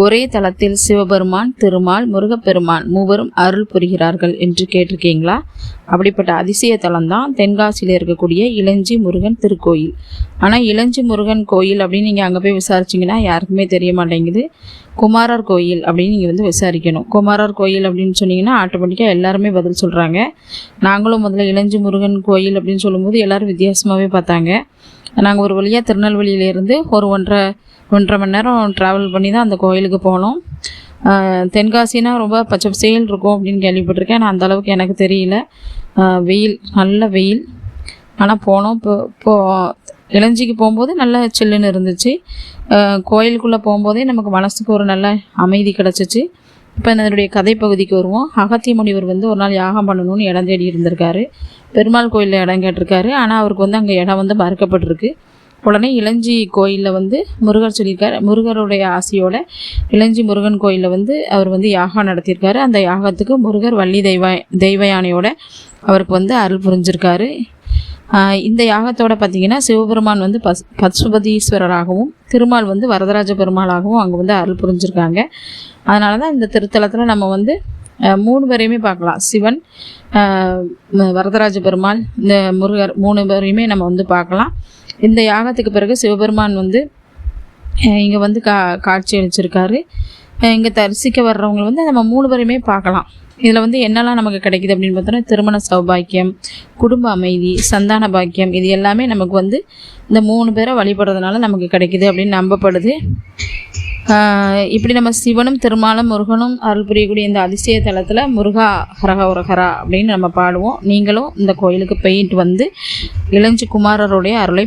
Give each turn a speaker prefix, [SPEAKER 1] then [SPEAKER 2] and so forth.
[SPEAKER 1] ஒரே தளத்தில் சிவபெருமான் திருமால் முருகப்பெருமான் மூவரும் அருள் புரிகிறார்கள் என்று கேட்டிருக்கீங்களா? அப்படிப்பட்ட அதிசய தலம்தான் தென்காசியில் இருக்கக்கூடிய இளஞ்சி முருகன் திருக்கோயில். ஆனால் இளஞ்சி முருகன் கோயில் அப்படின்னு நீங்கள் அங்கே போய் விசாரிச்சிங்கன்னா யாருக்குமே தெரிய மாட்டேங்குது. குமாரர் கோயில் அப்படின்னு நீங்கள் வந்து விசாரிக்கணும். குமாரர் கோயில் அப்படின்னு சொன்னீங்கன்னா ஆட்டோமேட்டிக்காக எல்லாருமே பதில் சொல்கிறாங்க நாங்களும் முதல்ல இளஞ்சி முருகன் கோயில் அப்படின்னு சொல்லும்போது எல்லோரும் வித்தியாசமாகவே பார்த்தாங்க. நாங்கள் ஒரு வழியாக திருநெல்வேலியிலேருந்து ஒரு ஒன்றரை ஒன்றரை மணி நேரம் ட்ராவல் பண்ணி தான் அந்த கோயிலுக்கு போனோம். தென்காசினா ரொம்ப பச்சை பசேல் இருக்கும் அப்படின்னு கேள்விப்பட்டிருக்கேன். ஆனால் அந்த அளவுக்கு எனக்கு தெரியல. வெயில் நல்ல வெயில். ஆனால் போனோம். இப்போ இப்போ இளஞ்சிக்கு போகும்போது நல்லா சில்லுன்னு இருந்துச்சு. கோயிலுக்குள்ளே போகும்போதே நமக்கு மனசுக்கு ஒரு நல்ல அமைதி கிடச்சிச்சு. இப்போ இதனுடைய கதை பகுதிக்கு வருவோம். அகத்திய முனிவர் வந்து ஒரு நாள் யாகம் பண்ணணும்னு இடம் தேடி இருந்திருக்காரு. பெருமாள் கோயிலில் இடம் கேட்டிருக்காரு. ஆனால் அவருக்கு வந்து அங்கே இடம் வந்து மறுக்கப்பட்டிருக்கு. உடனே இளஞ்சி கோயிலில் வந்து முருகர் சொல்லியிருக்காரு. முருகருடைய ஆசையோட இளஞ்சி முருகன் கோயிலில் வந்து அவர் வந்து யாகம் நடத்தியிருக்காரு. அந்த யாகத்துக்கு முருகர் வள்ளி தெய்வ தெய்வ யானையோட அவருக்கு வந்து அருள் புரிஞ்சிருக்காரு. இந்த யாகத்தோட பார்த்தீங்கன்னா சிவபெருமான் வந்து பஸ் பசுபதீஸ்வரராகவும் திருமால் வந்து வரதராஜ பெருமாளாகவும் அங்கே வந்து அருள் புரிஞ்சிருக்காங்க. அதனால தான் இந்த திருத்தலத்தில் நம்ம வந்து மூணு பேரையுமே பார்க்கலாம். சிவன் வரதராஜ பெருமாள் இந்த முருகர் மூணு பேரையுமே நம்ம வந்து பார்க்கலாம். இந்த யாகத்துக்கு பிறகு சிவபெருமான் வந்து இங்கே வந்து கா காட்சி அளிச்சிருக்காரு. இங்கே தரிசிக்க வர்றவங்க வந்து நம்ம மூணு பேருமே பார்க்கலாம். இதில் வந்து என்னெல்லாம் நமக்கு கிடைக்குது அப்படின்னு பார்த்தோன்னா திருமண சௌபாக்கியம் குடும்ப அமைதி சந்தான பாக்கியம் இது எல்லாமே நமக்கு வந்து இந்த மூணு பேரை வழிபடுறதுனால நமக்கு கிடைக்குது அப்படின்னு நம்பப்படுது. இப்படி நம்ம சிவனும் திருமாலும் முருகனும் அருள் புரியக்கூடிய இந்த அதிசய தலத்தில் முருகா ஹரஹ உரஹரா அப்படின்னு நம்ம பாடுவோம். நீங்களும் இந்த கோயிலுக்கு போயிட்டு வந்து இளஞ்சி குமாரருடைய அருளை